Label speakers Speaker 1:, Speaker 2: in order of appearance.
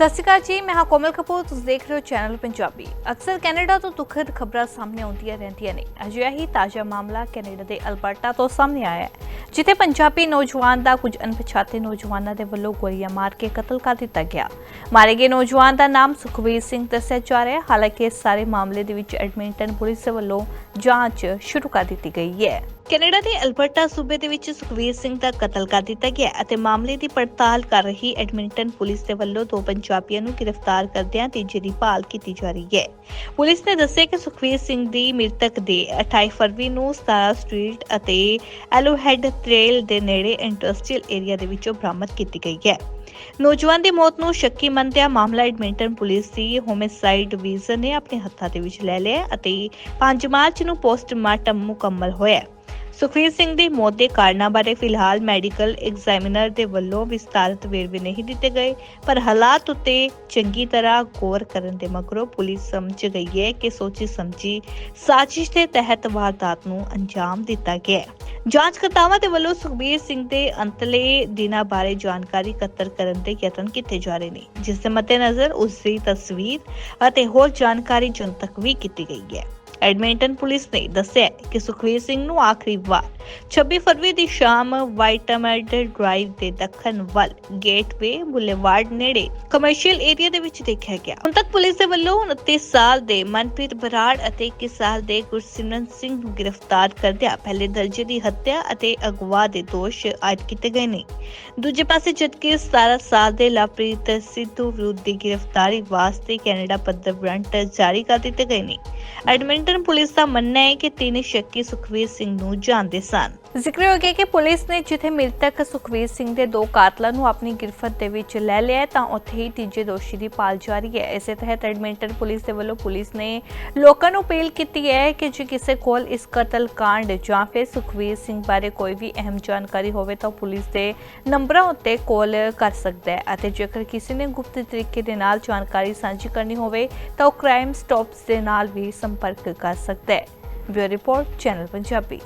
Speaker 1: ਸਤਿ ਸ਼੍ਰੀ ਅਕਾਲ ਜੀ, ਮੈਂ ਹਾਂ ਕੋਮਲ ਕਪੂਰ, ਤੁਸੀਂ ਦੇਖ ਰਹੇ ਹੋ ਚੈਨਲ ਪੰਜਾਬੀ। ਅਕਸਰ ਕੈਨੇਡਾ ਤੋਂ ਦੁਖਦ ਖਬਰਾਂ ਸਾਹਮਣੇ ਆਉਂਦੀਆਂ ਰਹਿੰਦੀਆਂ ਨੇ। ਅਜਿਹਾ ਹੀ ਤਾਜ਼ਾ ਮਾਮਲਾ ਕੈਨੇਡਾ ਦੇ ਅਲਬਰਟਾ ਤੋਂ ਸਾਹਮਣੇ ਆਇਆ ਹੈ, ਜਿੱਥੇ ਪੰਜਾਬੀ ਨੌਜਵਾਨ ਦਾ ਕੁਝ ਅਣਪਛਾਤੇ ਨੌਜਵਾਨਾਂ ਦੇ ਵੱਲੋਂ ਗੋਲੀਆਂ ਮਾਰ ਕੇ ਕਤਲ ਕਰ ਦਿੱਤਾ ਗਿਆ। ਮਾਰੇ ਗਏ ਨੌਜਵਾਨ ਦਾ ਨਾਮ ਸੁਖਵੀਰ ਸਿੰਘ ਦੱਸਿਆ ਜਾ ਰਿਹਾ ਹੈ। ਹਾਲਾਂਕਿ ਇਸ ਸਾਰੇ ਮਾਮਲੇ ਦੇ ਵਿੱਚ ਐਡਮਿੰਟਨ ਪੁਲਿਸ ਵੱਲੋਂ ਜਾਂਚ ਸ਼ੁਰੂ ਕਰ ਦਿੱਤੀ ਗਈ ਹੈ। ਕੈਨੇਡਾ ਦੇ ਅਲਬਰਟਾ ਸੂਬੇ ਦੇ ਵਿੱਚ ਸੁਖਵੀਰ ਸਿੰਘ ਦਾ ਕਤਲ ਕਰ ਦਿੱਤਾ ਗਿਆ ਅਤੇ ਮਾਮਲੇ ਦੀ ਪੜਤਾਲ ਕਰ ਰਹੀ ਐਡਮਿੰਟਨ ਪੁਲਿਸ ਦੇ ਵੱਲੋਂ ਦੋ ਪੰਜਾਬੀਆਂ ਨੂੰ ਗ੍ਰਿਫਤਾਰ ਕਰਦਿਆਂ ਤੀਜੇ ਦੀ ਭਾਲ ਕੀਤੀ ਜਾ ਰਹੀ ਹੈ। ਪੁਲਿਸ ਨੇ ਦੱਸਿਆ ਕਿ ਸੁਖਵੀਰ ਸਿੰਘ ਦੀ ਮ੍ਰਿਤਕ ਦੇ 28 ਫਰਵਰੀ ਨੂੰ ਸਟਾਰ ਸਟਰੀਟ ਅਤੇ ਐਲੋਹੈਡ ਟ੍ਰੇਲ ਦੇ ਨੇੜੇ ਇੰਡਸਟਰੀਅਲ ਏਰੀਆ ਦੇ ਵਿੱਚੋਂ ਬਰਾਮਦ ਕੀਤੀ ਗਈ ਹੈ। ਨੌਜਵਾਨ ਦੀ ਮੌਤ ਨੂੰ ਸ਼ੱਕੀ ਮੰਨਦਿਆਂ ਮਾਮਲਾ ਐਡਮਿੰਟਨ ਪੁਲਿਸ ਦੀ ਹੋਮਿਸਾਈਡ ਡਿਵੀਜ਼ਨ ਨੇ ਆਪਣੇ ਹੱਥਾਂ ਦੇ ਵਿੱਚ ਲੈ ਲਿਆ ਅਤੇ 5 ਮਾਰਚ ਨੂੰ ਪੋਸਟਮਾਰਟਮ ਮੁਕੰਮਲ ਹੋਇਆ। ਸੁਖਵੀਰ ਸਿੰਘ ਦੀ ਮੌਤ ਦੇ ਕਾਰਨਾਂ ਬਾਰੇ ਫਿਲਹਾਲ ਮੈਡੀਕਲ ਐਗਜ਼ਾਮੀਨਰ ਦੇ ਵੱਲੋਂ ਵਿਸਤਾਰਤ ਵੇਰਵੇ ਨਹੀਂ ਦਿੱਤੇ ਗਏ, ਪਰ ਹਾਲਾਤ ਉੱਤੇ ਚੰਗੀ ਤਰ੍ਹਾਂ ਗੌਰ ਕਰਨ ਦੇ ਮਗਰੋਂ ਪੁਲਿਸ ਸਮਝ ਗਈ ਹੈ ਕਿ ਸੋਚੀ ਸਮਝੀ ਸਾਜ਼ਿਸ਼ ਦੇ ਤਹਿਤ ਵਾਰਦਾਤ ਨੂੰ ਅੰਜਾਮ ਦਿੱਤਾ ਗਿਆ ਹੈ। ਜਾਂਚਕਰਤਾਵਾਂ ਦੇ ਵੱਲੋਂ ਸੁਖਬੀਰ ਸਿੰਘ ਦੇ ਅੰਤਲੇ ਦਿਨਾਂ ਬਾਰੇ ਜਾਣਕਾਰੀ ਇਕੱਤਰ ਕਰਨ ਦੇ ਯਤਨ ਕੀਤੇ ਜਾ ਰਹੇ ਨੇ, ਜਿਸ ਦੇ ਮੱਦੇਨਜ਼ਰ ਉਸ ਦੀ ਤਸਵੀਰ ਅਤੇ ਹੋਰ ਜਾਣਕਾਰੀ ਜਨਤਕ ਵੀ ਕੀਤੀ ਗਈ ਹੈ। ਐਡਮਿੰਟਨ ਪੁਲਿਸ ਨੇ ਦੱਸਿਆ ਕਿ ਸੁਖਵੀਰ ਸਿੰਘ ਨੂੰ ਆਖਰੀ ਵਾਰ 26 ਫਰਵਰੀ ਦੀ ਸ਼ਾਮ ਵਾਈਟਮੈਡ ਡਰਾਈਵ ਦੇ ਦੱਖਣ ਵੱਲ ਗੇਟਵੇ ਬੁਲੇਵਾਰਡ ਨੇੜੇ ਕਮਰਸ਼ੀਅਲ ਏਰੀਆ ਦੇ ਵਿੱਚ ਦੇਖਿਆ ਗਿਆ। ਹੁਣ ਤੱਕ ਪੁਲਿਸ ਦੇ ਵੱਲੋਂ 29 ਸਾਲ ਦੇ ਮਨਪ੍ਰੀਤ ਬਰਾੜ ਅਤੇ 21 ਸਾਲ ਦੇ ਗੁਰਸਿਮਰਨ ਸਿੰਘ ਨੂੰ ਗ੍ਰਿਫਤਾਰ ਕਰਦਿਆਂ ਪਹਿਲੇ ਦਰਜੇ ਦੀ ਹੱਤਿਆ ਅਤੇ ਅਗਵਾ ਦੇ ਦੋਸ਼ ਆਇਦ ਕੀਤੇ ਗਏ ਨੇ। ਦੂਜੇ ਪਾਸੇ ਜਦਕਿ 17 ਸਾਲ ਦੇ ਲਵਪ੍ਰੀਤ ਸਿੱਧੂ ਵਿਰੁੱਧ ਦੀ ਗ੍ਰਿਫਤਾਰੀ ਵਾਸਤੇ ਕੈਨੇਡਾ ਪੱਧਰ ਵਾਰੰਟ ਜਾਰੀ ਕਰ ਦਿੱਤੇ ਗਏ ਨੇ। ਐਡਮਿੰਟਨ ਪੁਲਿਸ ਦਾ ਮੰਨਣਾ ਹੈ ਕਿ ਤਿੰਨ ਸ਼ੱਕੀ ਸੁਖਵੀਰ ਸਿੰਘ ਨੂੰ ਜਾਣਦੇ ਸਨ। ਜ਼ਿਕਰ ਹੋ ਕਿ ਪੁਲਿਸ ਨੇ ਜਿੱਥੇ ਮ੍ਰਿਤਕ ਸੁਖਵੀਰ ਸਿੰਘ ਦੇ ਦੋ ਕਾਤਲਾਂ ਨੂੰ ਆਪਣੀ ਗਿਰਫਤ ਦੇ ਵਿੱਚ ਲੈ ਲਿਆ ਤਾਂ ਉੱਥੇ ਹੀ ਤੀਜੇ ਦੋਸ਼ੀ ਦੀ ਭਾਲ ਜਾਰੀ ਹੈ। ਇਸੇ ਤਹਿਤ ਐਡਮਿੰਟਨ ਪੁਲਿਸ ਦੇ ਵੱਲੋਂ ਪੁਲਿਸ ਨੇ ਲੋਕਾਂ ਨੂੰ ਅਪੀਲ ਕੀਤੀ ਹੈ ਕਿ ਜੇ ਕਿਸੇ ਕੋਲ ਇਸ ਕਤਲ ਕਾਂਡ ਜਾਂ ਫਿਰ ਸੁਖਵੀਰ ਸਿੰਘ ਬਾਰੇ ਕੋਈ ਵੀ ਅਹਿਮ ਜਾਣਕਾਰੀ ਹੋਵੇ, ਤਾਂ ਉਹ ਪੁਲਿਸ ਦੇ ਨੰਬਰਾਂ ਉੱਤੇ ਕਾਲ ਕਰ ਸਕਦਾ ਹੈ ਅਤੇ ਜੇਕਰ ਕਿਸੇ ਨੇ ਗੁਪਤ ਤਰੀਕੇ ਦੇ ਨਾਲ ਜਾਣਕਾਰੀ ਸਾਂਝੀ ਕਰਨੀ ਹੋਵੇ, ਤਾਂ ਉਹ ਕ੍ਰਾਈਮ ਸਟਾਪਸ ਦੇ ਨਾਲ ਵੀ ਸੰਪਰਕ ਕਰ ਸਕਦਾ। ਹੈ ਬਿਊਰੋ ਰਿਪੋਰਟ ਚੈਨਲ ਪੰਜਾਬੀ।